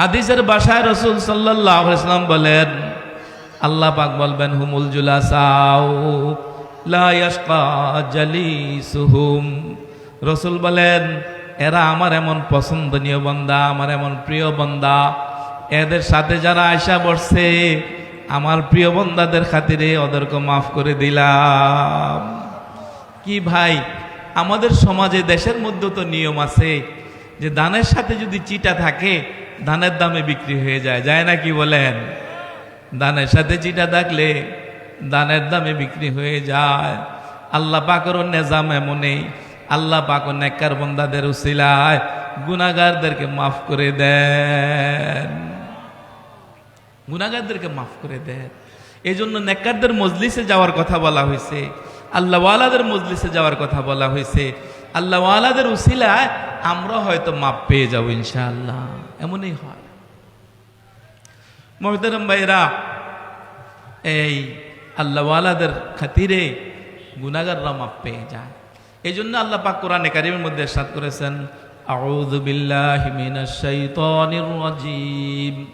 হাদিসের বাসায় রসুল সাল্লাহ ইসলাম বলেন, আল্লাহ পাক বলবেন, হুমুল জুলাসাও রসুল বলেন, এরা আমার এমন পছন্দনীয় বন্দা, আমার এমন প্রিয় বন্দা। এদের সাথে যারা আয়সা বসছে, আমার প্রিয় বন্দাদের খাতিরে ওদেরকে মাফ করে দিলাম। কি ভাই, আমাদের সমাজে দেশের মধ্যে তো নিয়ম আছে যে দানের সাথে যদি চিটা থাকে ধানের দামে বিক্রি হয়ে যায় যায় না কি বলেন? ধানের সাথে চিটা থাকলে ধানের দামে বিক্রি হয়ে যায়। আল্লাহ পাকেরও নেজাম এমনই, আল্লাহ পাক নেককার বন্দাদের উসিলায় গুনাগারদেরকে মাফ করে দেন। গুনাগারদেরকে মাফ করে দেন। এই জন্য নেককারদের মজলিসে যাওয়ার কথা বলা হয়েছে, আল্লাহওয়ালাদের মজলিসে যাওয়ার কথা বলা হয়েছে, আল্লাহওয়ালাদের উসিলায় আমরা হয়তো মাপ পেয়ে যাব ইনশাআল্লাহ। এমনই হয়। মহিতারাম ভাইরা এই আল্লাহওয়ালাদের খাতিরে গুনাগাররা মাপ পেয়ে যায়। এই জন্য আল্লাহ পাক কোরআনে কারিমের মধ্যে সাত করেছেন, আউযু বিল্লাহি মিনাশ শাইতানির রাজীম।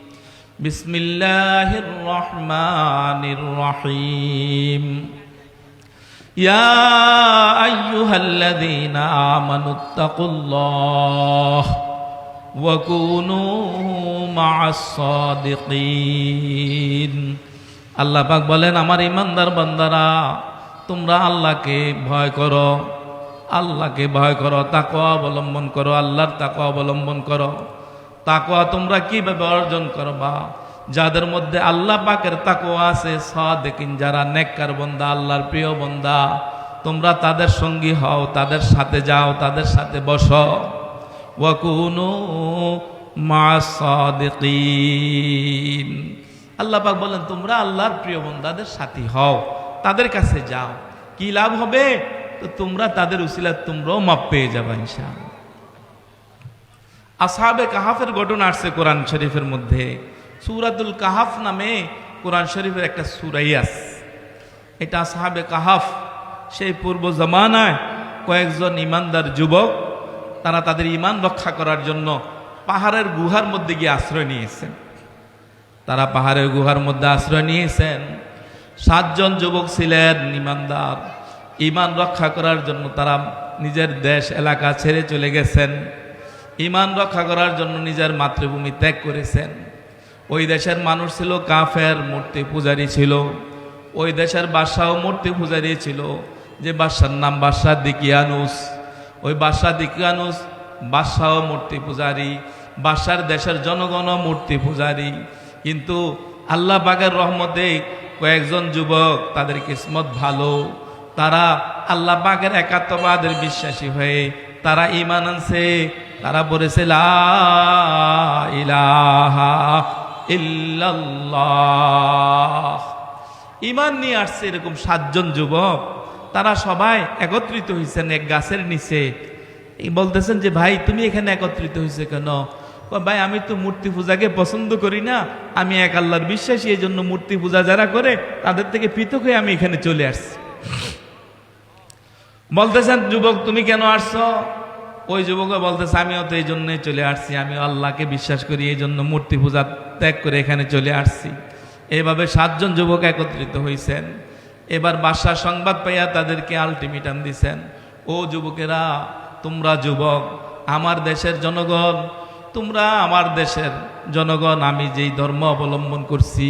বিসমিল্লাহির রহমানির রহিম। يا ইয়া আইয়ুহাল্লাযীনা আমানুত্তাকুল্লাহ ওয়া কুনু মাআস সাদিকিন। আল্লাহ পাক বলেন, আমার ইমানদার বান্দারা, তোমরা আল্লাহকে ভয় করো, আল্লাহকে ভয় করো তাকে অবলম্বন করো, আল্লাহর তাকে অবলম্বন করো। তাকে তোমরা কীভাবে অর্জন করবা? যাদের মধ্যে আল্লাহ পাকের তাকওয়া আছে, সাদেকিন যারা নেককার বন্দা, আল্লাহর প্রিয় বন্দা, তোমরা তাদের সঙ্গী হও, তাদের সাথে যাও, তাদের সাথে বসো। ওয়াকুনু মা সাদিকিন। আল্লাহ পাক বলেন, তোমরা আল্লাহর প্রিয় বন্দাদের সাথী হও, তাদের কাছে যাও। কি লাভ হবে? তো তোমরা তাদের উসিলা তোমরাও মাপ পেয়ে যাবে ইনশাআল্লাহ। আসহাবে কাহাফের ঘটনা আসছে কোরআন শরীফের মধ্যে। সুরাতুল কাহাফ নামে কোরআন শরীফের একটা সুরাইয়াস এটা সাহাবে কাহাফ। সেই পূর্ব জমানায় কয়েকজন ইমানদার যুবক, তারা তাদের ইমান রক্ষা করার জন্য পাহাড়ের গুহার মধ্যে গিয়ে আশ্রয় নিয়েছেন। তারা পাহাড়ের গুহার মধ্যে আশ্রয় নিয়েছেন। সাতজন যুবক ছিলেন ইমানদার ইমান রক্ষা করার জন্য তারা নিজের দেশ, এলাকা ছেড়ে চলে গেছেন। ইমান রক্ষা করার জন্য নিজের মাতৃভূমি ত্যাগ করেছেন। ওই দেশের মানুষ ছিল কাফের, মূর্তি পূজারী ছিল। ওই দেশের বাদশাহ মূর্তি পূজারী ছিল, যে বাদশার নাম বাদশাহ দিকিয়ানুস। ওই বাদশাহ দিকিয়ানুস বাদশাহ মূর্তি পূজারী, বাদশার দেশের জনগণ মূর্তি পূজারী। কিন্তু আল্লাহ বাগের রহমতে কয়েকজন যুবক তাদের কিসমত ভালো। তারা আল্লাহ পাকের একাত্মবাদের বিশ্বাসী হয়ে তারা ইমান আনছে। তারা বলেছে, লা ইলাহা ইমান নিয়ে আসছে এরকম সাতজন যুবক, তারা সবাই একত্রিত হয়েছেন এক গাছের নিচে। বলতেছেন যে, ভাই, তুমি এখানে একত্রিত হয়েছে কেন? ভাই, আমি তো মূর্তি পূজাকে পছন্দ করি না। আমি এক আল্লাহর বিশ্বাসী এই জন্য মূর্তি পূজা যারা করে, তাদের থেকে পৃথক হয়ে আমি এখানে চলে আসছি। বলতেছেন, যুবক, তুমি কেন আসছো? ওই যুবক বলতেছে, আমিও তো এই জন্যই চলে আসছি, আমি আল্লাহকে বিশ্বাস করি এই জন্য মূর্তি পূজা ত্যাগ করে এখানে চলে আসছি। এভাবে সাতজন যুবক একত্রিত হয়েছেন এবার বাসার সংবাদ পাইয়া তাদেরকে আলটিমেটাম দিছেন, ও যুবকেরা, তোমরা যুবক, আমার দেশের জনগণ, তোমরা আমার দেশের জনগণ, আমি যেই ধর্ম অবলম্বন করছি,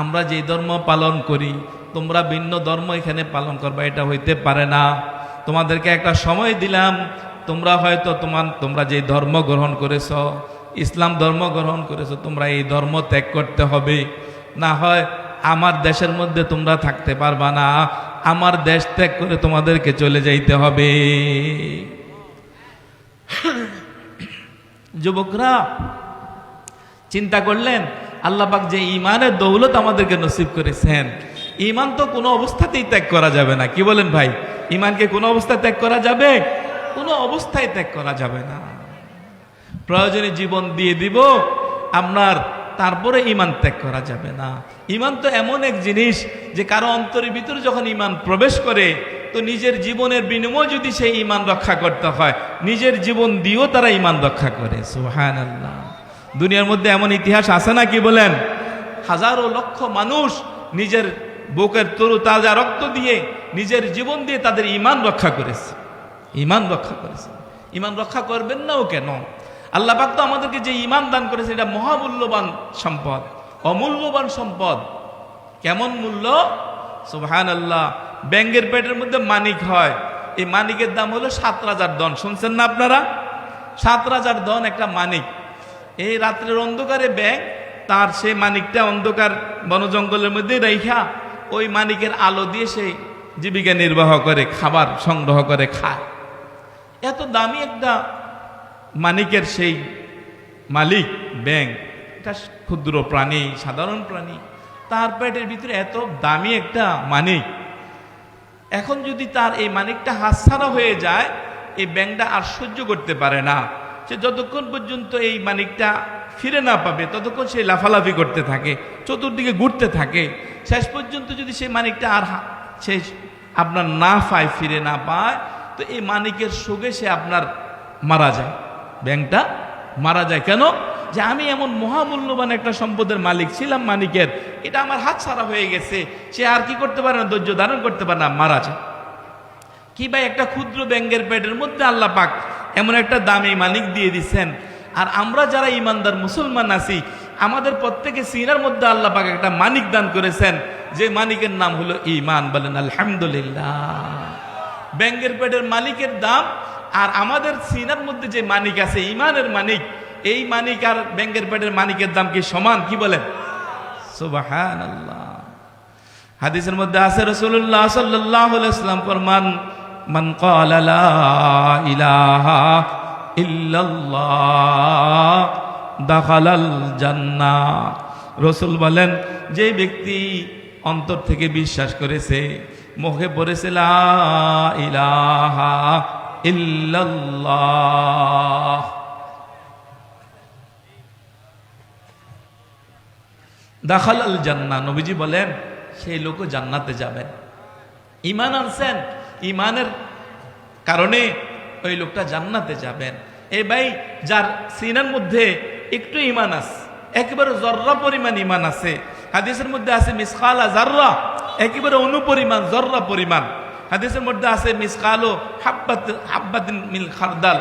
আমরা যেই ধর্ম পালন করি, তোমরা ভিন্ন ধর্ম এখানে পালন করবা, এটা হইতে পারে না। তোমাদেরকে একটা সময় দিলাম তোমরা হয়তো তোমার, তোমরা যে ধর্ম গ্রহণ করেছ, ইসলাম ধর্ম গ্রহণ করেছ, তোমরা এই ধর্ম ত্যাগ করতে হবে। না হয় আমার দেশের মধ্যে তোমরা থাকতে পারবা না, আমার দেশ ত্যাগ করে তোমাদেরকে চলে যাইতে হবে। যুবকরা, চিন্তা করলেন আল্লাপাক যে ইমানের দৌলত আমাদেরকে নসিব করেছেন, ইমান তো কোনো অবস্থাতেই ত্যাগ করা যাবে না। কি বলেন ভাই? ইমানকে কোনো অবস্থায় ত্যাগ করা যাবে? কোনো অবস্থায় ত্যাগ করা যাবে না। প্রয়োজনে জীবন দিয়ে দিব, আপনার তারপরে ইমান ত্যাগ করা যাবে না। ইমান তো এমন এক জিনিস যে কারও অন্তরের ভিতরে যখন ইমান প্রবেশ করে, তো নিজের জীবনের বিনিময় যদি সেই ইমান রক্ষা করতে হয়, নিজের জীবন দিয়েও তারা ইমান রক্ষা করে। সুহান দুনিয়ার মধ্যে এমন ইতিহাস আছে না কি বলেন? হাজারো লক্ষ মানুষ নিজের বুকের তরু তাজা রক্ত দিয়ে নিজের জীবন দিয়ে তাদের ইমান রক্ষা করেছে। ইমান রক্ষা করেছে। ইমান রক্ষা করবেন না ও কেন? আল্লাহ পাক তো আমাদেরকে যে ইমান দান করেছে, এটা মহামূল্যবান সম্পদ, অমূল্যবান সম্পদ। কেমন মূল্য? সুবহান আল্লাহ ব্যাঙ্গের পেটের মধ্যে মানিক হয়। এই মানিকের দাম হলো সাত রাজার দন শুনছেন না আপনারা? সাত রাজার দন একটা মানিক। এই রাত্রের অন্ধকারে ব্যাং তার সেই মানিকটা অন্ধকার বনজঙ্গলের মধ্যে রেখা ওই মানিকের আলো দিয়ে সে জীবিকা নির্বাহ করে, খাবার সংগ্রহ করে, খায়। এত দামি একটা মানিকের সেই মালিক ব্যাং এটা ক্ষুদ্র প্রাণী, সাধারণ প্রাণী, তার পেটের ভিতরে এত দামি একটা মানিক এখন যদি তার এই মানিকটা হাতছাড়া হয়ে যায়, এই ব্যাংকটা আর সহ্য করতে পারে না। সে যতক্ষণ পর্যন্ত এই মানিকটা ফিরে না পাবে, ততক্ষণ সে লাফালাফি করতে থাকে, চতুর্দিকে ঘুরতে থাকে। শেষ পর্যন্ত যদি সেই মানিকটা আর সে আপনার না পায় ফিরে না পায় তো এই মানিকের শোকে সে আপনার মারা যায়। ব্যাংকটা মারা যায়। কেন? যে আমি এমন মহামূল্যবান একটা সম্পদের মালিক ছিলাম মানিকের এটা আমার হাত ছাড়া হয়ে গেছে। সে আর কি করতে পারে না, ধৈর্য ধারণ করতে পারে না, মারা যায়। কি ভাই, একটা ক্ষুদ্র ব্যাংকের পেটের মধ্যে আল্লাহ পাক এমন একটা দামি মালিক দিয়ে দিচ্ছেন আর আমরা যারা ইমানদার মুসলমান আছি, আমাদের প্রত্যেকে সিনার মধ্যে আল্লাহ পাক একটা মানিক দান করেছেন। যে মানিকের নাম হলো ইমান বলেন আলহামদুলিল্লাহ। ব্যাংকের পেটের মালিকের দাম, আর আমাদের সিনার মধ্যে যে মানিক আছে, ইমানের মানিক, এই মানিক আর ব্যাংকের পেটের মানিকের দাম কি সমান? কি বলেন? সুবাহান আল্লাহ হাদিসের মধ্যে আছে রসুল্লাহ সাল্লাহ ইসলাম ফরমান, মান ক্বালা লা ইলাহা রসুল বলেন, যে ব্যক্তি অন্তর থেকে বিশ্বাস করেছে মুখে পড়েছে ইলাহা ইল্লাল্লাহ। দাখাল আল জান্না নবীজি বলেন, সেই লোকও জান্নাতে যাবেন ইমান আনছেন। ইমানের কারণে ওই লোকটা জান্নাতে যাবেন এ ভাই, যার সিনার মধ্যে একটু ইমান আছে একেবারে জর্রা পরিমাণ ইমান আছে। হাদিসের মধ্যে আছে, মিসকালা জাররা। একেবারে অনুপরিমাণ, জর্রা পরিমাণ। হাদিসের মধ্যে আছে মিসকালো হাব্বাত, হাব্বাতিন মিল খারদাল।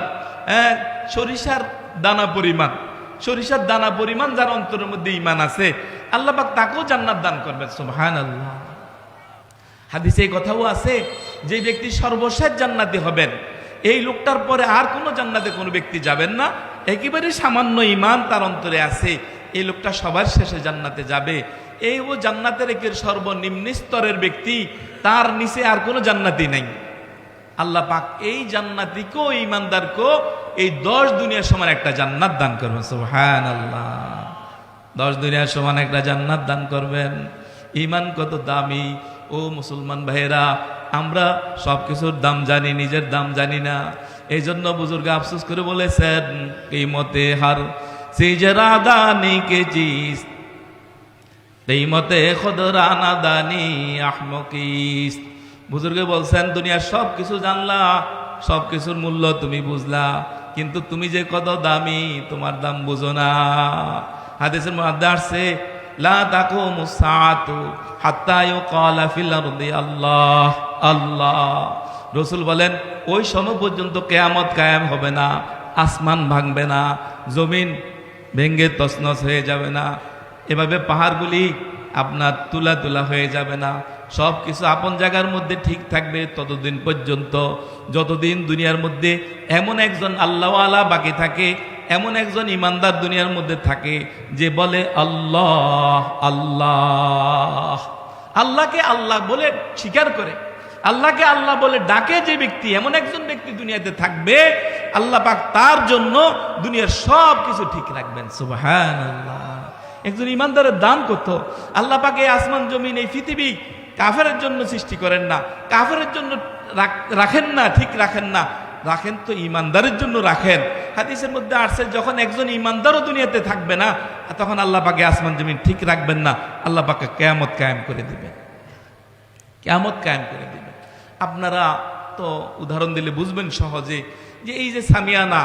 হ্যাঁ সরিষার দানা পরিমাণ। সরিষার দানা পরিমাণ যার অন্তরের মধ্যে ইমান আছে। আল্লাহ পাক তাকেও জান্নাত দান করবেন সুবহান আল্লাহ হাদিসে এই কথাও আছে, যে ব্যক্তি সর্বশেষ জান্নাতি হবেন, এই লোকটার পরে আর কোনো জান্নাতে কোনো ব্যক্তি যাবেন না। একেবারে সামান্য ইমান তার অন্তরে আছে। এই লোকটা সবার শেষে জান্নাতে যাবে। এই ও জান্নাতের একের সর্বনিম্ন স্তরের ব্যক্তি, তার নিচে আর কোনো জান্নাতি নেই। আল্লাহ পাক এই জান্নাতিকেও ইমানদারকেও এই দশ দুনিয়ার সমান একটা জান্নাত দান করবেন। সুবহান আল্লাহ দশ দুনিয়ার সমান একটা জান্নাত দান করবেন। ইমান কত দামি। ও মুসলমান ভাইয়েরা, আমরা সব কিছুর দাম জানি, নিজের দাম জানি না। এই জন্য বুজুর্গ আফসোস করে বলেছেন, এই মতে হার সিজরা দানি কে চিস এই মতে খদরানা দানি আহমকিস। বুজুর্গে বলছেন, দুনিয়ার সব কিছু জানলা সব কিছুর মূল্য তুমি বুঝলা, কিন্তু তুমি যে কত দামি, তোমার দাম বুঝো না। হাদিসের মধ্যে আসছে, লা তাকু মুসাতু হাত্তা ইউকালা ফিল আরদি আল্লাহ আল্লাহ। রসুল বলেন, ওই সময় পর্যন্ত কেয়ামত কায়াম হবে না, আসমান ভাঙবে না, জমিন ভেঙ্গে তছনছ হয়ে যাবে না। এভাবে পাহাড়গুলি আপনার তুলা তুলা হয়ে যাবে না। সব কিছু আপন জায়গার মধ্যে ঠিক থাকবে ততদিন পর্যন্ত। যতদিন দুনিয়ার মধ্যে এমন একজন আল্লাহওয়ালা বাকি থাকে, এমন একজন ইমানদার দুনিয়ার মধ্যে থাকে, যে বলে, আল্লাহ আল্লাহ। আল্লাহকে আল্লাহ বলে স্বীকার করে। আল্লাহকে আল্লাহ বলে ডাকে যে ব্যক্তি, এমন একজন ব্যক্তি দুনিয়াতে থাকবে, আল্লাহ পাক তার জন্য দুনিয়ার সব কিছু ঠিক রাখবেন। সুবাহান আল্লাহ একজন ইমানদারের দান কত আল্লাহ পাক এই আসমান, জমিন, এই পৃথিবী কাফের জন্য সৃষ্টি করেন না। কাফের জন্য রাখ- রাখেন না, ঠিক রাখেন না। রাখেন তো ইমানদারের জন্য রাখেন। হাদিসের মধ্যে আসছে, যখন একজন ইমানদারও দুনিয়াতে থাকবে না, তখন আল্লাহ পাকে আসমান, জমিন ঠিক রাখবেন না। আল্লাহ পাকে কেয়ামত কায়েম করে দিবেন। কেয়ামত কায়েম করে আপনারা তো উদাহরণ দিলে বুঝবেন সহজে যে এই যে সামিয়ানা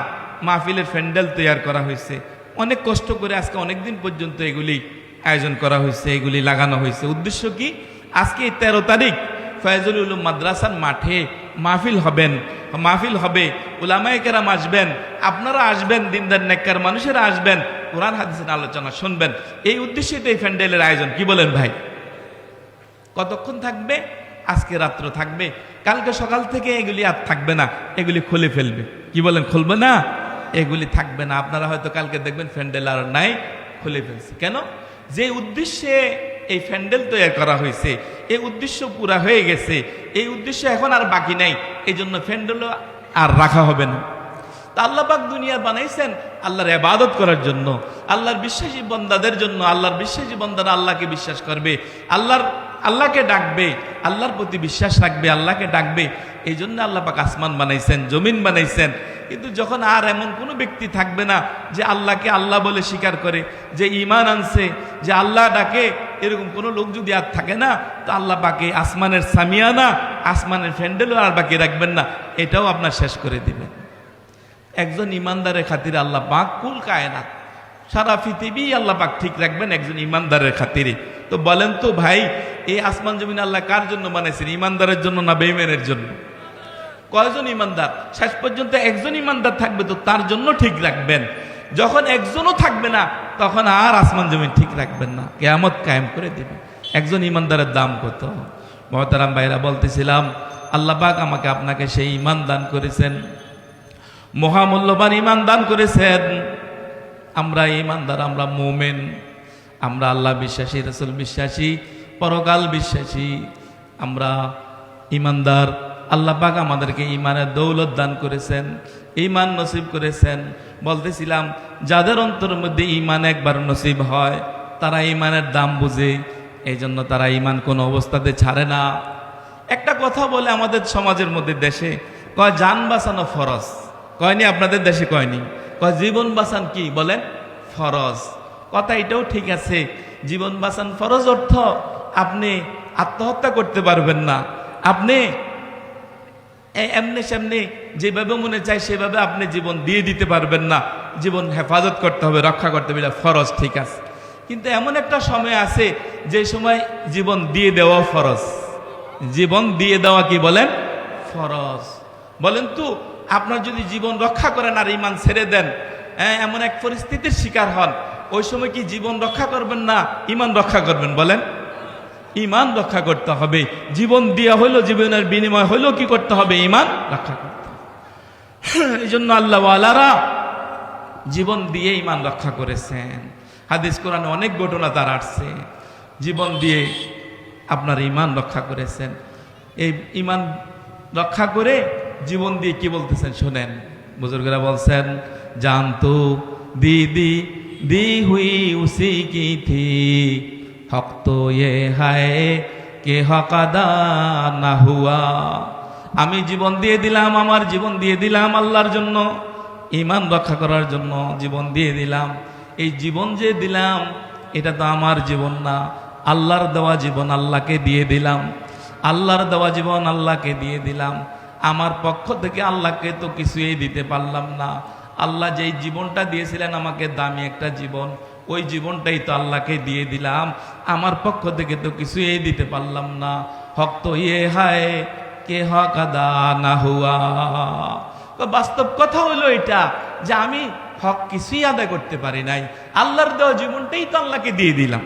মাহফিলের ফ্যান্ডেল তৈরি করা হয়েছে, অনেক কষ্ট করে আজকে অনেক দিন পর্যন্ত এগুলি আয়োজন করা হয়েছে, এগুলি লাগানো হয়েছে। উদ্দেশ্য কি? আজকে এই তেরো তারিখ ফয়জুল উলুম মাদ্রাসার মাঠে মাহফিল হবেন। মাহফিল হবে, উলামায়ে কেরাম আসবেন, আপনারা আসবেন, দিনদার নেককার মানুষেরা আসবেন, কোরআন, হাদিসের আলোচনা শুনবেন। এই উদ্দেশ্যে তো এই ফ্যান্ডেলের আয়োজন, কি বলেন ভাই? কতক্ষণ থাকবে? আজকে রাত্র থাকবে, কালকে সকাল থেকে এগুলি আর থাকবে না, এগুলি খুলে ফেলবে। কি বলেন, খুলবে না? এগুলি থাকবে না। আপনারা হয়তো কালকে দেখবেন ফ্যান্ডেল আর নাই, খুলে ফেলছে। কেন? যে উদ্দেশ্যে এই ফ্যান্ডেল তৈরি করা হয়েছে, এই উদ্দেশ্য পুরা হয়ে গেছে, এই উদ্দেশ্য এখন আর বাকি নাই এই জন্য ফ্যান্ডেলও আর রাখা হবে না। তা আল্লাহ পাক দুনিয়া বানাইছেন আল্লাহর ইবাদত করার জন্য, আল্লাহর বিশ্বাসী বন্দাদের জন্য, আল্লাহর বিশ্বাসী বন্দারা আল্লাহকে বিশ্বাস করবে, আল্লাহর আল্লাহকে ডাকবে, আল্লাহর প্রতি বিশ্বাস রাখবে, আল্লাহকে ডাকবে এই জন্য আল্লাহ পাক আসমান বানাইছেন, জমিন বানাইছেন। কিন্তু যখন আর এমন কোনো ব্যক্তি থাকবে না যে আল্লাহকে আল্লাহ বলে স্বীকার করে, যে ইমান আনছে, যে আল্লাহ ডাকে, এরকম কোনো লোক যদি আর থাকে না, তো আল্লাহ পাকে আসমানের সামিয়ানা, আসমানের ফ্যান্ডেলও আর বাকি রাখবেন না, এটাও আপনার শেষ করে দিবেন। একজন ইমানদারের খাতিরে আল্লাহ পাক কুল কায়নাত, সারা পৃথিবী আল্লাহ পাক ঠিক রাখবেন একজন ইমানদারের খাতিরে। তো বলেন তো ভাই এই আসমান জমিন আল্লাহ কার জন্য বানাইছেন? ইমানদারের জন্য না বেইমেনের জন্য? কয়জন ইমানদার? শেষ পর্যন্ত একজন ইমানদার থাকবে তো তার জন্য ঠিক রাখবেন। যখন একজনও থাকবে না, তখন আর আসমান জমিন ঠিক রাখবেন না। কেয়ামত কায়েম করে দেবেন একজন ইমানদারের দাম কত? মহতারাম ভাইরা বলতেছিলাম, আল্লাহ পাক আমাকে আপনাকে সেই ইমান দান করেছেন। মহামূল্যবান ইমান দান করেছেন। আমরা ইমানদার, আমরা মোমেন, আমরা আল্লাহ বিশ্বাসী, রসুল বিশ্বাসী। পরকাল বিশ্বাসী। আমরা ইমানদার। আল্লাহ পাক আমাদেরকে ইমানের দৌলত দান করেছেন, ইমান নসিব করেছেন। বলতেছিলাম, যাদের অন্তর মধ্যে ইমান একবার নসিব হয়, তারা ইমানের দাম বুঝে এই জন্য তারা ইমান কোনো অবস্থাতে ছাড়ে না। একটা কথা বলে আমাদের সমাজের মধ্যে দেশে, কয় যান বাঁচানো ফরজ। কয়নি আপনাদের দেশে কয়নি? কয় জীবন বাঁচান কি বলেন? ফরজ। কথা এটাও ঠিক আছে, জীবন বাঁচান ফরজ অর্থ আপনি আত্মহত্যা করতে পারবেন না। আপনি এমনি সেমনি যেভাবে মনে চায় সেভাবে আপনি জীবন দিয়ে দিতে পারবেন না। জীবন হেফাজত করতে হবে, রক্ষা করতে হবে ফরজ, ঠিক আছে। কিন্তু এমন একটা সময় আছে যে সময় জীবন দিয়ে দেওয়া ফরজ। জীবন দিয়ে দেওয়া কি বলেন? ফরজ। বলেন তো, আপনার যদি জীবন রক্ষা করেন আর ইমান ছেড়ে দেন এমন এক পরিস্থিতির শিকার হন। ওই সময় কি জীবন রক্ষা করবেন না ইমান রক্ষা করবেন বলেন? ইমান রক্ষা করতে হবে। জীবন দিয়া হইল, জীবনের বিনিময় হইল, কি করতে হবে? ইমান রক্ষা করতে এই জন্য আল্লাহওয়ালারা জীবন দিয়ে ইমান রক্ষা করেছেন। হাদিস কোরআনে অনেক ঘটনা তার আসছে। জীবন দিয়ে আপনার ইমান রক্ষা করেছেন। এই ইমান রক্ষা করে জীবন দিয়ে কি বলতেছেন শোনেন। বুজুর্গরা বলছেন, জানতো, দিদি দি হুই উসি কি থি হক তো ये है কে হকাদা না হুয়া? আমি জীবন দিয়ে দিলাম, আমার জীবন দিয়ে দিলাম আল্লাহর জন্য। ইমান রক্ষা করার জন্য জীবন দিয়ে দিলাম। এই জীবন যে দিলাম, এটা তো আমার জীবন না। আল্লাহর দেওয়া জীবন আল্লাহকে দিয়ে দিলাম। আল্লাহর দেওয়া জীবন আল্লাহকে দিয়ে দিলাম। আমার পক্ষ থেকে আল্লাহকে তো কিছুই দিতে পারলাম না। আল্লাহ যেই জীবনটা দিয়েছিলেন আমাকে দামি একটা জীবন। ওই জীবনটাই তো আল্লাহকে দিয়ে দিলাম। আমার পক্ষ থেকে তো কিছুই দিতে পারলাম না। হক তো ইয়ে হায়, কে হক আদা না হুয়া। বাস্তব কথা হলো এটা, যে আমি হক কিছুই আদায় করতে পারি নাই। আল্লাহর দেওয়া জীবনটাই তো আল্লাহকে দিয়ে দিলাম।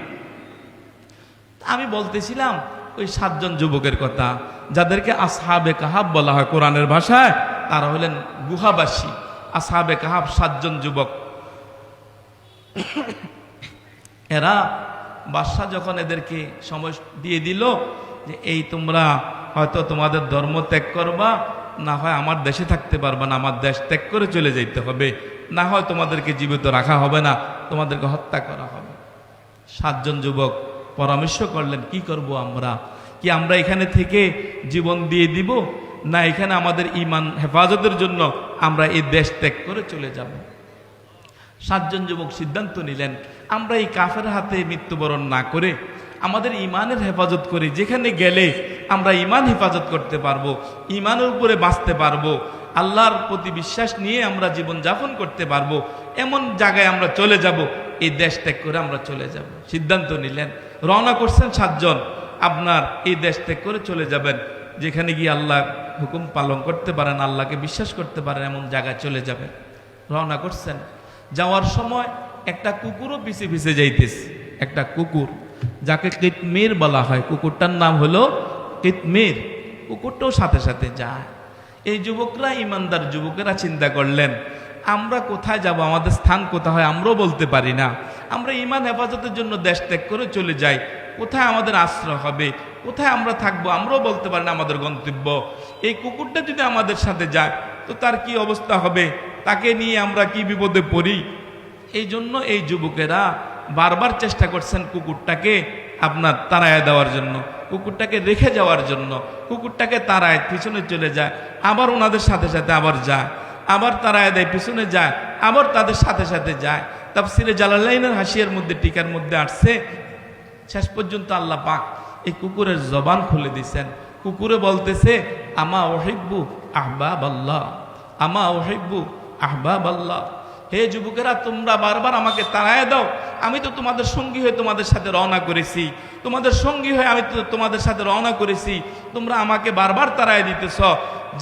আমি বলতেছিলাম, ওই সাতজন যুবকের কথা, যাদেরকে আসহাবে কাহাব বলা হয় কোরআনের ভাষায়, তারা হলেন গুহাবাসী। আসহাবে কাহাব সাতজন যুবক। এরা বাদশাহ যখন এদেরকে সময় দিয়ে দিল যে, এই তোমরা হয়তো তোমাদের ধর্ম ত্যাগ করবা, না হয় আমার দেশে থাকতে পারবা না, আমার দেশ ত্যাগ করে চলে যেতে হবে। না হয় তোমাদেরকে জীবিত রাখা হবে না, তোমাদেরকে হত্যা করা হবে। সাতজন যুবক পরামর্শ করলেন, কি করব আমরা? কি আমরা এখানে থেকে জীবন দিয়ে দিব? না এখানে আমাদের ইমান হেফাজতের জন্য আমরা এই দেশ ত্যাগ করে চলে যাব? সাতজন যুবক সিদ্ধান্ত নিলেন, আমরা এই কাফের হাতে মৃত্যুবরণ না করে আমাদের ইমানের হেফাজত করি যেখানে গেলে আমরা ইমান হেফাজত করতে পারব ইমানের উপরে বাঁচতে পারব, আল্লাহর প্রতি বিশ্বাস নিয়ে আমরা জীবন যাপন করতে পারব, এমন জায়গায় আমরা চলে যাব, এই দেশ ত্যাগ করে আমরা চলে যাব। সিদ্ধান্ত নিলেন। রওনা করছেন সাতজন, আপনার এই দেশ ত্যাগ করে চলে যাবেন, যেখানে গিয়ে আল্লাহ হুকুম পালন করতে পারেন, আল্লাহকে বিশ্বাস করতে পারেন, এমন জায়গায় চলে যাবেন। রওনা করছেন। যাওয়ার সময় একটা কুকুরও পিছে পিছে যাইতেছে। একটা কুকুর, যাকে কিতমির বলা হয়। কুকুরটার নাম হলো কিতমির। কুকুরটাও সাথে সাথে যায়। এই যুবকরা, ইমানদার যুবকেরা চিন্তা করলেন, আমরা কোথায় যাব? আমাদের স্থান কোথায়? হয় আমরাও বলতে পারি না। আমরা ইমান হেফাজতের জন্য দেশ ত্যাগ করে চলে যাই। কোথায় আমাদের আশ্রয় হবে? কোথায় আমরা থাকব? আমরাও বলতে পারি না আমাদের গন্তব্য। এই কুকুরটা যদি আমাদের সাথে যায়, তো তার কি অবস্থা হবে? তাকে নিয়ে আমরা কি বিপদে পড়ি? এই জন্য এই যুবকেরা বারবার চেষ্টা করছেন কুকুরটাকে আপনার তাড়ায় দেওয়ার জন্য, কুকুরটাকে রেখে যাওয়ার জন্য, কুকুরটাকে তাড়ায় পিছনে চলে যায়, আবার ওনাদের সাথে সাথে আবার যায়, আবার তাড়ায় দেয়, পিছনে যায়, আবার তাদের সাথে সাথে যায়। তাফসিরে জালালাইনের হাসিয়ার মধ্যে, টিকার মধ্যে আসছে, শেষ পর্যন্ত আল্লাহ পাক এই কুকুরের জবান খুলে দিছেন কুকুরে বলতেছে, আমা ওহিব্বু আহবাব আল্লাহ, আমা ওহিব্বু আহবাব আল্লাহ হে যুবকেরা, তোমরা বারবার আমাকে তাড়ায় দাও। আমি তো তোমাদের সঙ্গী হয়ে তোমাদের সাথে রওনা করেছি। তোমাদের সঙ্গী হয়ে আমি তো তোমাদের সাথে রওনা করেছি। তোমরা আমাকে বারবার তাড়ায় দিতেছ।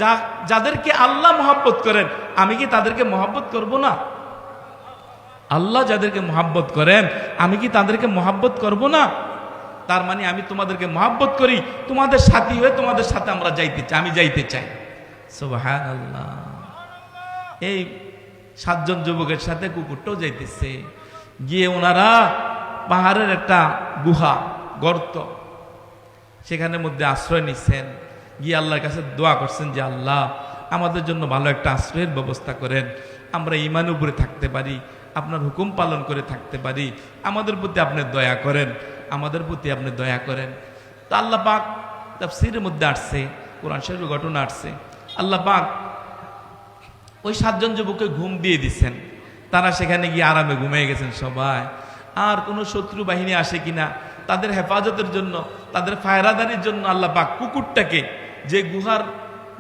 যা, যাদেরকে আল্লাহ মহাব্বত করেন, আমি কি তাদেরকে মহাব্বত করব না? আল্লাহ যাদেরকে মহাব্বত করেন, আমি কি তাদেরকে মহাব্বত করব না? তার মানে আমি তোমাদেরকে মহাব্বত করি, তোমাদের সাথী হয়ে তোমাদের সাথে আমরা যাইতে চাই, আমি যাইতে চাই। সুবহান আল্লাহ এই সাতজন যুবকের সাথে কুকুরটাও যাইতেছে। গিয়ে ওনারা পাহাড়ের একটা গুহা, গর্ত সেখানের মধ্যে আশ্রয় নিচ্ছেন। গিয়ে আল্লাহর কাছে দোয়া করছেন যে, আল্লাহ, আমাদের জন্য ভালো একটা আশ্রয়ের ব্যবস্থা করেন। আমরা ইমান উপরে থাকতে পারি, আপনার হুকুম পালন করে থাকতে পারি। আমাদের প্রতি আপনি দয়া করেন, আমাদের প্রতি আপনি দয়া করেন। তো আল্লাহ পাক তাফসিরের মধ্যে আসছে, কোরআন শরীফের ঘটনা আসছে। আল্লাহ পাক ওই সাতজন যুবককে ঘুম দিয়ে দিচ্ছেন। তারা সেখানে গিয়ে আরামে ঘুমিয়ে গেছেন সবাই। আর কোনো শত্রু বাহিনী আসে কিনা, তাদের হেফাজতের জন্য, তাদের ফায়রাদারির জন্য আল্লাহ পাক কুকুরটাকে যে গুহার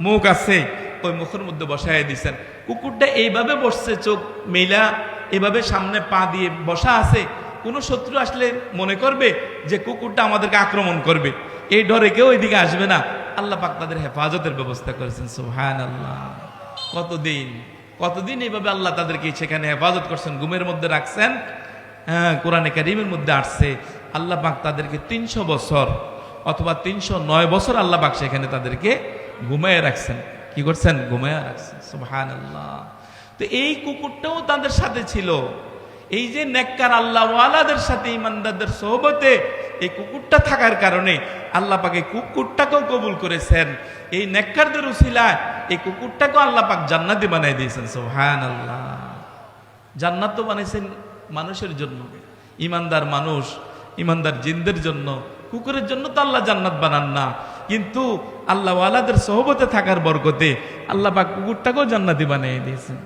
মুখ আছে, ওই মুখের মধ্যে বসায় দিচ্ছেন। কুকুরটা এইভাবে বসছে, চোখ মেলা, এভাবে সামনে পা দিয়ে বসা আছে। কোনো শত্রু আসলে মনে করবে যে কুকুরটা আমাদেরকে আক্রমণ করবে। এই ডরে কেউ এদিকে আসবে না। আল্লাহ পাক তাদের হেফাজতের ব্যবস্থা করেছেন সুহান আল্লাহ কতদিন? কতদিন এইভাবে আল্লাহ তাদেরকে সেখানে হেফাজত করছেন? ঘুমের মধ্যে রাখছেন? হ্যাঁ কোরআনে কারিমের মধ্যে আসছে। আল্লাহ পাক তাদেরকে তিনশো বছর অথবা তিনশো নয় বছর আল্লাহ পাক সেখানে তাদেরকে ঘুমাইয়ে রাখছেন। কি করছেন? ঘুমাইয়া রাখছেন। সুবহান আল্লাহ তো এই কুকুরটাও তাদের সাথে ছিল। এই যে নেককার আল্লাহওয়ালাদের সাথে, ইমানদারদের সোহবতে এই কুকুরটা থাকার কারণে আল্লাহ পাকে কুকুরটাকেও কবুল করেছেন। এই নেককারদের উসিলায় এই কুকুরটাকেও আল্লাহ পাক জান্নাতি বানাই দিয়েছেন সোহান আল্লাহ জান্নাত তো বানাইছেন মানুষের জন্য। ইমানদার মানুষ, ইমানদার জিনদের জন্য। কুকুরের জন্য তো আল্লাহ জান্নাত বানান না। কিন্তু আল্লাহ আল্লাহওয়ালাদের সহবতে থাকার বরকতে আল্লাহ পাক কুকুরটাকেও জান্নাতি বানিয়ে দিয়েছেন।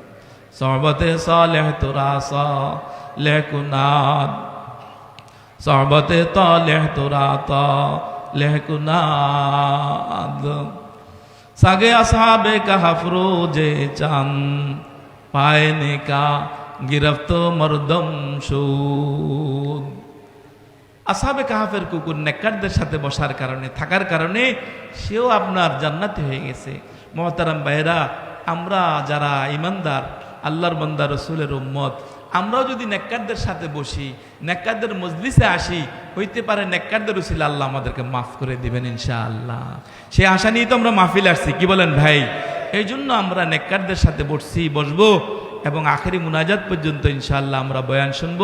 সহবতে সালেহ তোরা সালেকুনাদ সহবতে তালেহ তোরা তালেকুনাদ সাগে আসহাবে কাহাফ রোজে চান পায়নে কা গিরফত মরদম সুদ। আসাবে কাহাফের কুকুর নেককারদের সাথে বসার কারণে, থাকার কারণে সেও আপনার জান্নাতি হয়ে গেছে। মহতারাম ভাইরা আমরা যারা ইমানদার, আল্লাহর বন্দা, রসুলের উম্মত আমরাও যদি নেককারদের সাথে বসি, নেককারদের মজলিসে আসি, হইতে পারে নেককারদের উসিল আল্লাহ আমাদেরকে মাফ করে দিবেন ইনশাআল্লাহ। সে আশা নিয়ে তো আমরা মাহফিল আসছি, কি বলেন ভাই? এই জন্য আমরা নেককারদের সাথে বসছি, বসবো এবং আখেরি মুনাজাত পর্যন্ত ইনশাআল্লাহ আমরা বয়ান শুনব,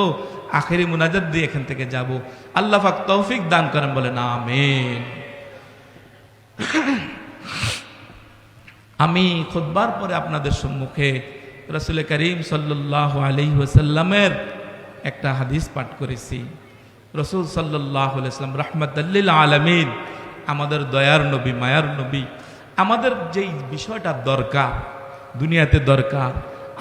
আখেরি মুনাজাত দিয়ে এখান থেকে যাব। আল্লাহ পাক তৌফিক দান করেন বলেন, আমিন। আমি খুদবার পরে আপনাদের সম্মুখে রসুল করিম সাল্লাহ আলি ওসাল্লামের একটা হাদিস পাঠ করেছি। রসুল সাল্লাহ সাল্লাম রহমতাল্লিল আলমিন, আমাদের দয়ার নবী, মায়ার নবী, আমাদের যেই বিষয়টা দরকার, দুনিয়াতে দরকার,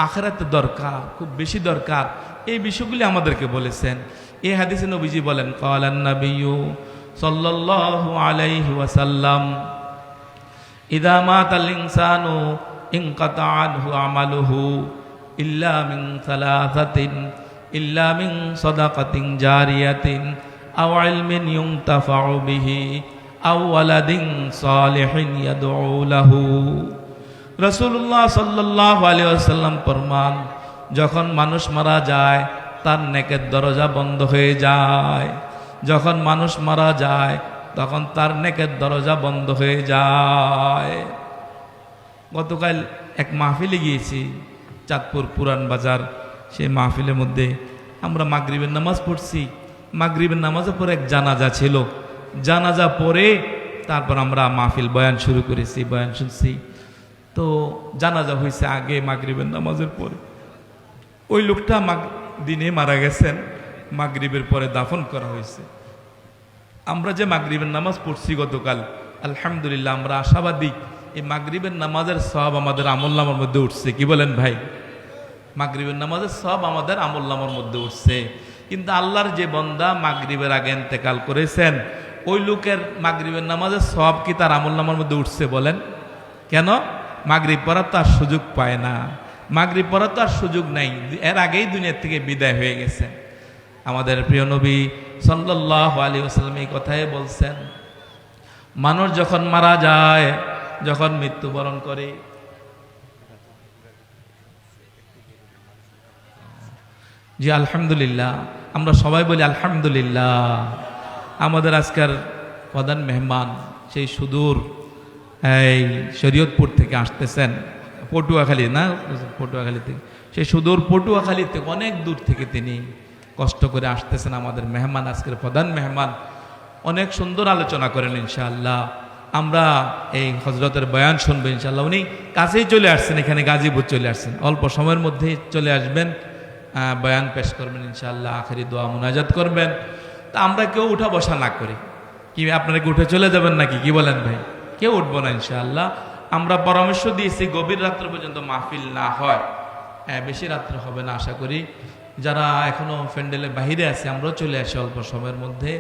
আখরাতে দরকার, খুব বেশি দরকার, এই বিষয়গুলি আমাদেরকে বলেছেন। এই হাদিসে নবীজি বলেন, কালান নবীয় সাল্লাল্লাহু আলাইহি ওয়াসাল্লাম, ইদা মাতাল ইনসানু ইনকাতা আনহু আমালুহু ইল্লা মিন সালাসাতিন, ইল্লা মিন সাদাকাতিন জারিয়াতিন, আও ইলমিন ইউনতাফাউ বিহি, আও ওয়ালাদিন সালিহিন ইয়াদউ লাহু। রসুল্লাহ সাল্লাহ আলিয়াল্লাম ফরমান, যখন মানুষ মারা যায়, তার নেকের দরজা বন্ধ হয়ে যায়। যখন মানুষ মারা যায়, তখন তার নেকের দরজা বন্ধ হয়ে যায়। গতকাল এক মাহফিলে গিয়েছি, চাঁদপুর পুরান বাজার। সেই মাহফিলের মধ্যে আমরা মাগরিবের নামাজ পড়ছি। মাগরিবের নামাজের পরে এক জানাজা ছিল। জানাজা পরে তারপর আমরা মাহফিল বয়ান শুরু করেছি, বয়ান শুনছি। তো জানাজা হয়েছে আগে মাগরিবের নামাজের পরে। ওই লোকটা মাগ দিনে মারা গেছেন, মাগরিবের পরে দাফন করা হয়েছে। আমরা যে মাগরিবের নামাজ পড়ছি গতকাল, আলহামদুলিল্লাহ আমরা আশাবাদী এই মাগরিবের নামাজের সব আমাদের আমল নামার মধ্যে উঠছে। কি বলেন ভাই? মাগরিবের নামাজের সব আমাদের আমল নামার মধ্যে উঠছে। কিন্তু আল্লাহর যে বন্দা মাগরিবের আগে এতেকাল করেছেন, ওই লোকের মাগরিবের নামাজের সব কি তার আমল নামার মধ্যে উঠছে বলেন? কেন? মাগরিব তো আর সুযোগ পায় না। মাগরিব তো আর সুযোগ নাই। এর আগেই দুনিয়ার থেকে বিদায় হয়ে গেছে। আমাদের প্রিয় নবী সাল্লাহ আলী ওসালাম এই কথাই বলছেন, মানুষ যখন মারা যায় যখন মৃত্যুবরণ করে। জি, আলহামদুলিল্লাহ। আমরা সবাই বলি আলহামদুলিল্লাহ। আমাদের আজকের প্রধান মেহমান সেই সুদূর, এই শরীয়তপুর থেকে আসতেছেন। পটুয়াখালী, না? পটুয়াখালী থেকে। সেই সুদূর পটুয়াখালী থেকে অনেক দূর থেকে তিনি কষ্ট করে আসতেছেন আমাদের মেহমান, আজকের প্রধান মেহমান। অনেক সুন্দর আলোচনা করেন, ইনশাআল্লাহ। আমরা এই হজরতের বয়ান শুনব ইনশাল্লাহ উনি কাছেই চলে আসছেন, এখানে গাজীপুর চলে আসছেন। অল্প সময়ের মধ্যেই চলে আসবেন বয়ান পেশ করবেন ইনশাল্লাহ আখেরি দোয়া মুনাজাত করবেন। তা আমরা কেউ উঠা বসা না করি। কি, আপনারা উঠে চলে যাবেন নাকি? কি বলেন ভাই? কেউ উঠবো না ইনশাআল্লাহ। আমরা পরামর্শ দিয়েছি, গভীর রাত্র পর্যন্ত মাহফিল না হয়। হ্যাঁ বেশি রাত্রে হবে না, আশা করি। যারা এখনও ফ্যান্ডেলের বাহিরে আছে, আমরাও চলে আসি অল্প সময়ের মধ্যে।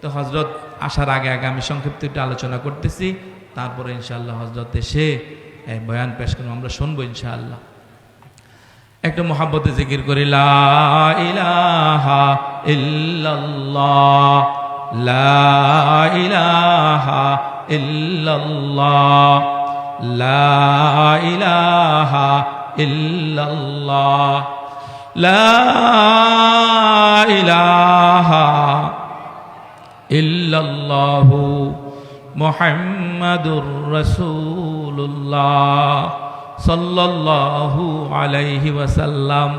তো হজরত আসার আগে আগে আমি সংক্ষিপ্ত একটু আলোচনা করতেছি। তারপরে ইনশাআল্লাহ হজরত এসে বয়ান পেশ করব, আমরা শুনব ইনশাআল্লাহ। একটু মহাব্বতে জিকির করি ইলাহা ইলাহা ইল্লাল্লাহ মুহাম্মাদুর রাসূলুল্লাহ সাল্লাল্লাহু আলাইহি ওয়াসাল্লাম।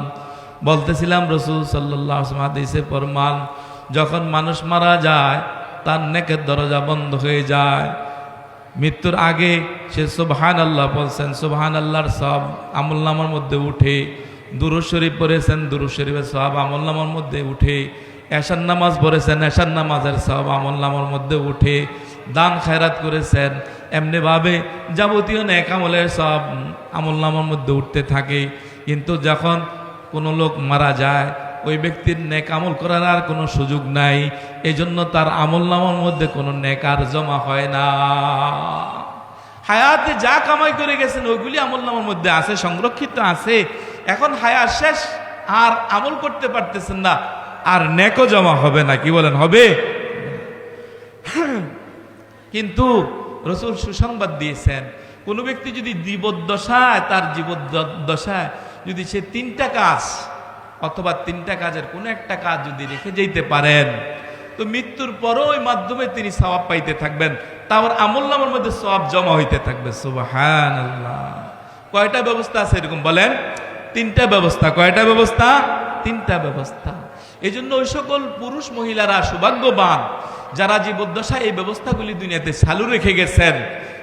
বলতেছিলাম রসুল আলাইহি হাদিসে ফরমান যখন মানুষ মারা যায়, তার নেকের দরজা বন্ধ হয়ে যায়। মৃত্যুর আগে সে সুবহান আল্লাহ বলছেন সুবহান আল্লাহর সব আমল নামার মধ্যে উঠে, দুরুদ শরীফ পড়েছেন, দুরুদ শরীফের সব আমল নামার মধ্যে উঠে এশার নামাজ পড়েছেন, এশার নামাজের সব আমল নামার মধ্যে উঠে দান খায়রাত করেছেন। এমনিভাবে যাবতীয় নেক আমলের সব আমল নামার মধ্যে উঠতে থাকে। কিন্তু যখন কোনো লোক মারা যায়, ওই ব্যক্তির নেক আমল করার আর কোনো সুযোগ নাই। এজন্য তার আমল নামার মধ্যে কোনো নেক আর জমা হয় না। হায়াতে যা কামাই করে গেছেন, ওইগুলি আমল নামার মধ্যে আছে, সংরক্ষিত আছে। এখন হায়াত শেষ, আর আমল করতে পারতেছেন না। আর নেকও জমা হবে না, কি বলেন, হবে? কিন্তু রসুল সুসংবাদ দিয়েছেন, কোনো ব্যক্তি যদি জীবদ্দশায়, তার জীবদ্দশায় যদি সে তিনটা কাজ, অথবা তিনটা কাজের কোনো একটা কাজ যদি রেখে যেতে পারেন, তো মৃত্যুর পরও ওই মাধ্যমে তিনি সওয়াব পাইতে থাকবেন। তারপর আমল নামের মধ্যে সব জমা হইতে থাকবে সুবাহান কয়টা ব্যবস্থা আছে এরকম বলেন? তিনটা ব্যবস্থা, কয়টা ব্যবস্থা? তিনটা ব্যবস্থা। এই জন্য ওই সকল পুরুষ মহিলারা সৌভাগ্যবান যারা জীবদ্দশায় এই ব্যবস্থাগুলি দুনিয়াতে চালু রেখে গেছেন,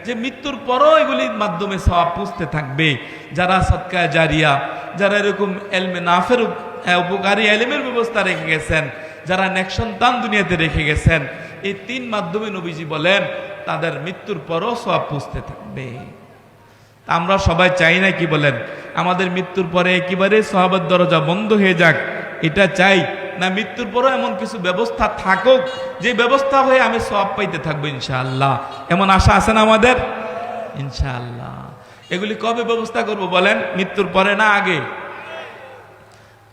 যে মৃত্যুর পরও এগুলির মাধ্যমে সব পুষতে থাকবে। যারা সৎকায় জারিয়া, যারা এরকম এলমে নাফের উপ- উপকারী এলেমের ব্যবস্থা রেখে গেছেন, যারা নেক সন্তান দুনিয়াতে রেখে গেছেন, এই তিন মাধ্যমে নবীজি বলেন, তাদের মৃত্যুর পরও সব পুষতে থাকবে। আমরা সবাই চাই না কি বলেন? আমাদের মৃত্যুর পরে একেবারে সহাবের দরজা বন্ধ হয়ে যাক, এটা চাই। না মৃত্যুর পরও এমন কিছু ব্যবস্থা থাকুক, যে ব্যবস্থা হয়ে আমি সব পাইতে থাকব ইনশাআল্লাহ। এমন আশা আছে না আমাদের? ইনশাআল্লাহ। এগুলি কবে ব্যবস্থা করব বলেন? মৃত্যুর পরে না আগে?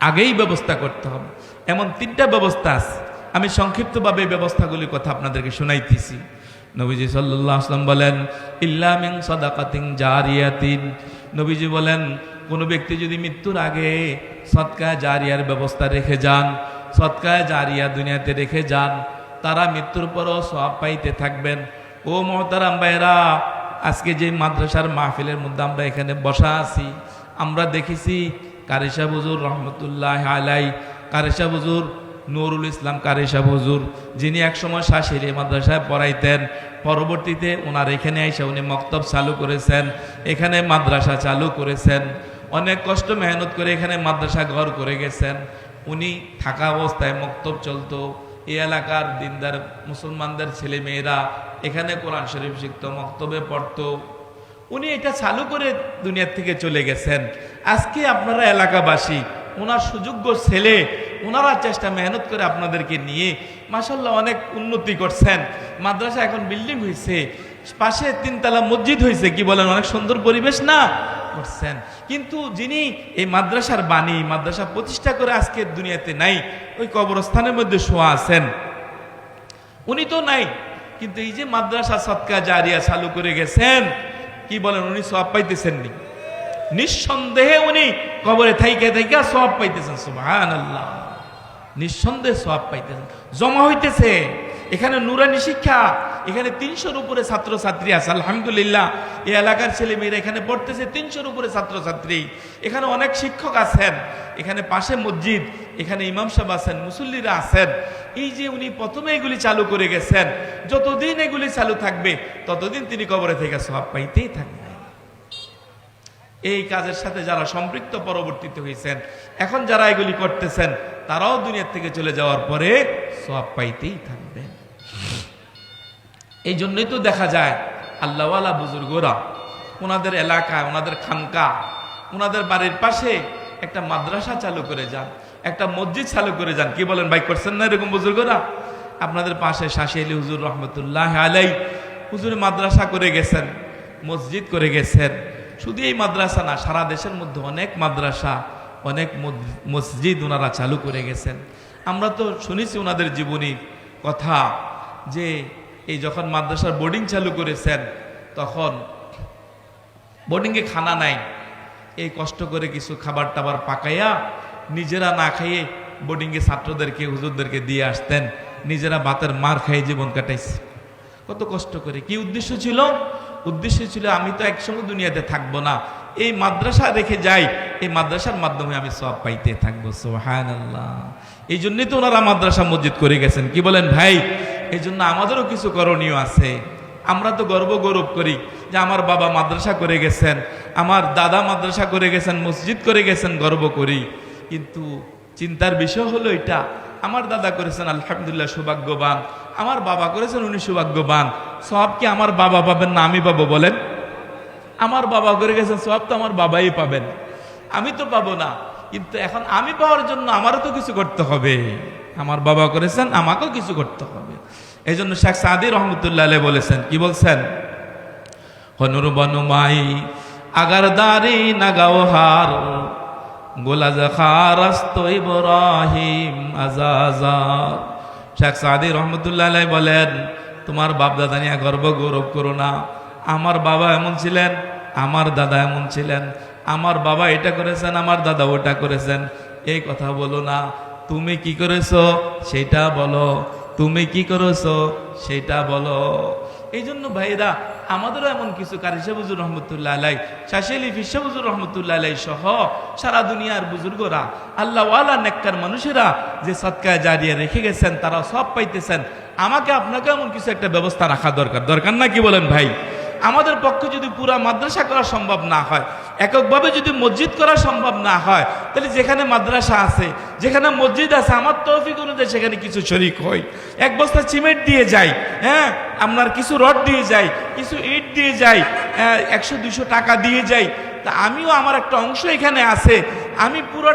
আগেই ব্যবস্থা করতে হবে। এমন তিনটা ব্যবস্থা আছে। আমি সংক্ষিপ্তভাবে এই ব্যবস্থাগুলির কথা আপনাদেরকে শুনাইতেছি। নবীজি সাল্লাহ আসলাম বলেন ইল্লামিং সদাকাতিং জারিয়াতিন। নবীজি বলেন, কোনো ব্যক্তি যদি মৃত্যুর আগে সৎকা জারিয়ার ব্যবস্থা রেখে যান সৎকা জারিয়া দুনিয়াতে রেখে যান। তারা মৃত্যুর পরও সব পাইতে থাকবেন। ও মহতারাম ভাইরা আজকে যে মাদ্রাসার মাহফিলের মধ্যে আমরা এখানে বসা আছি, আমরা দেখেছি কারিশা হুজুর রহমতুল্লাহ আলাই কারিশা হুজুর নুরুল ইসলাম কারিশা হুজুর, যিনি একসময় শাসির মাদ্রাসায় পড়াইতেন। পরবর্তীতে ওনার এখানে এসে উনি মক্তব চালু করেছেন, এখানে মাদ্রাসা চালু করেছেন। অনেক কষ্ট মেহনত করে এখানে মাদ্রাসা ঘর করে গেছেন। উনি থাকা অবস্থায় মক্তব চলতো। এই এলাকার দিনদার মুসলমানদের ছেলে মেয়েরা এখানে কোরআন শরীফ শিখতো, মক্তবে পড়তো। উনি এটা চালু করে দুনিয়ার থেকে চলে গেছেন। আজকে আপনারা এলাকাবাসী ওনার সুযোগ্য ছেলে ওনারা চেষ্টা মেহনত করে আপনাদেরকে নিয়ে মাসাল্লাহ অনেক উন্নতি করছেন। মাদ্রাসা এখন বিল্ডিং হয়েছে পাশে তিনতলা মসজিদ হয়েছে কি বলেন? অনেক সুন্দর পরিবেশ না? করছেন। কিন্তু যিনি এই মাদ্রাসার বাণী, মাদ্রাসা প্রতিষ্ঠা করে আজকে দুনিয়াতে নাই, ওই কবরস্থানের মধ্যে শোয়া আছেন। উনি তো নাই, কিন্তু এই যে মাদ্রাসা সৎকা জারিয়া চালু করে গেছেন, কি বলেন উনি সব পাইতেছেন নি? নিঃসন্দেহে উনি কবরে থাইকে থাইকা সব পাইতেছেন সুবহান আল্লাহ নিঃসন্দেহে সব পাইতেছেন। জমা হইতেছে। এখানে নুরানি শিক্ষা, এখানে তিনশোর উপরে ছাত্রছাত্রী আছে, আলহামদুলিল্লাহ। এই এলাকার ছেলে মেয়েরা এখানে পড়তেছে, তিনশোর উপরে ছাত্রছাত্রী। এখানে অনেক শিক্ষক আছেন, এখানে পাশে মসজিদ, এখানে ইমাম সাহেব আছেন, মুসল্লিরা আছেন। এই যে উনি প্রথমে এগুলি চালু করে গেছেন, যতদিন এগুলি চালু থাকবে, ততদিন তিনি কবরে থেকে সব পাইতেই থাকবেন। এই কাজের সাথে যারা সম্পৃক্ত পরবর্তীতে হয়েছেন, এখন যারা এগুলি করতেছেন, তারাও দুনিয়ার থেকে চলে যাওয়ার পরে সব পাইতেই থাকবেন এই জন্যই তো দেখা যায়, আল্লাহওয়ালা বুজুর্গরা, ওনাদের এলাকায়, ওনাদের খানকা, ওনাদের বাড়ির পাশে একটা মাদ্রাসা চালু করে যান, একটা মসজিদ চালু করে যান। কি বলেন, ভাই, করছেন না এরকম বুজুর্গরা? আপনাদের পাশে শাসি আলী হুজুর রহমতুল্লাহ আলাই হুজুর মাদ্রাসা করে গেছেন, মসজিদ করে গেছেন। শুধু এই মাদ্রাসা না, সারা দেশের মধ্যে অনেক মাদ্রাসা, অনেক মসজিদ ওনারা চালু করে গেছেন। আমরা তো শুনেছি ওনাদের জীবনী কথা যে এই যখন মাদ্রাসার বোর্ডিং চালু করেছেন, তখন বোর্ডিংয়ে খানা নাই। এই কষ্ট করে কিছু খাবার টাবার পাকাইয়া নিজেরা না খাইয়ে বোর্ডিংয়ে ছাত্রদেরকে, হুজুরদেরকে দিয়ে আসতেন। নিজেরা বাতের মার খাইয়ে জীবন কাটাইছে। কত কষ্ট করে। কি উদ্দেশ্য ছিল? উদ্দেশ্য ছিল, আমি তো একসঙ্গে দুনিয়াতে থাকব না। এই মাদ্রাসা রেখে যাই, এই মাদ্রাসার মাধ্যমে আমি সব পাইতে থাকব সোহান আল্লাহ এই জন্যই তো ওনারা মাদ্রাসা মসজিদ করে গেছেন। কি বলেন ভাই? এই জন্য আমাদেরও কিছু করণীয় আছে। আমরা তো গর্ব গৌরব করি যে আমার বাবা মাদ্রাসা করে গেছেন, আমার দাদা মাদ্রাসা করে গেছেন, মসজিদ করে গেছেন, গর্ব করি। কিন্তু চিন্তার বিষয় হলো এটা, আমার দাদা করেছেন, আলহামদুলিল্লাহ, সৌভাগ্যবান। আমার বাবা করেছেন, উনি সৌভাগ্যবান। সব কি আমার বাবা পাবেন না আমি পাবো বলেন? আমার বাবা করে গেছেন, সব তো আমার বাবাই পাবেন। আমি তো পাবো না, কিন্তু এখন আমি পাওয়ার জন্য আমারও তো কিছু করতে হবে। আমার বাবা করেছেন, আমাকেও কিছু করতে হবে। এই জন্য শেখ সাদি রহমতুল্লাহ বলেছেন, কি বলছেন? হনুর বনুমাই আগার দারি নাগাও হার গোলা জাখারাস্ত ইব্রাহিম আজাজার শেখ সাদি রহমতুল্লাহ বলেন, তোমার বাপ দাদা নিয়ে গর্ব গৌরব করো না, আমার বাবা এমন ছিলেন, আমার দাদা এমন ছিলেন, আমার বাবা এটা করেছেন, আমার দাদা ওটা করেছেন, এই কথা বলো না, তুমি কি করেছ সেটা বলো। তুমি কি করেছ? সেটা বলো। এই জন্য ভাইরা আমাদেরও এমন কিছু কারিসা বুজুর রহমতুল্লাহ আলাই শাসেলি ফিসা বুজুর রহমতুল্লাহ আলাই সহ সারা দুনিয়ার বুজুর্গরা, আল্লাহ ওয়ালা নেককার মানুষেরা যে সৎকায় জারিয়ে রেখে গেছেন তারা সব পাইতেছেন। আমাকে আপনাকে এমন কিছু একটা ব্যবস্থা রাখা দরকার। দরকার না কি বলেন ভাই? আমাদের পক্ষে যদি পুরা মাদ্রাসা করা সম্ভব না হয়, এককভাবে যদি মসজিদ করা সম্ভব না হয়, তাহলে যেখানে মাদ্রাসা আছে, যেখানে মসজিদ আছে, আমার তৌফিক অনুযায়ী সেখানে কিছু শরিক হই। এক বস্তা সিমেন্ট দিয়ে যাই হ্যাঁ আপনার কিছু রড দিয়ে যাই, কিছু ইট দিয়ে যাই একশো, দুশো টাকা দিয়ে যাই, তা আমিও আমার একটা অংশ এখানে আছে, আমি পুরোটা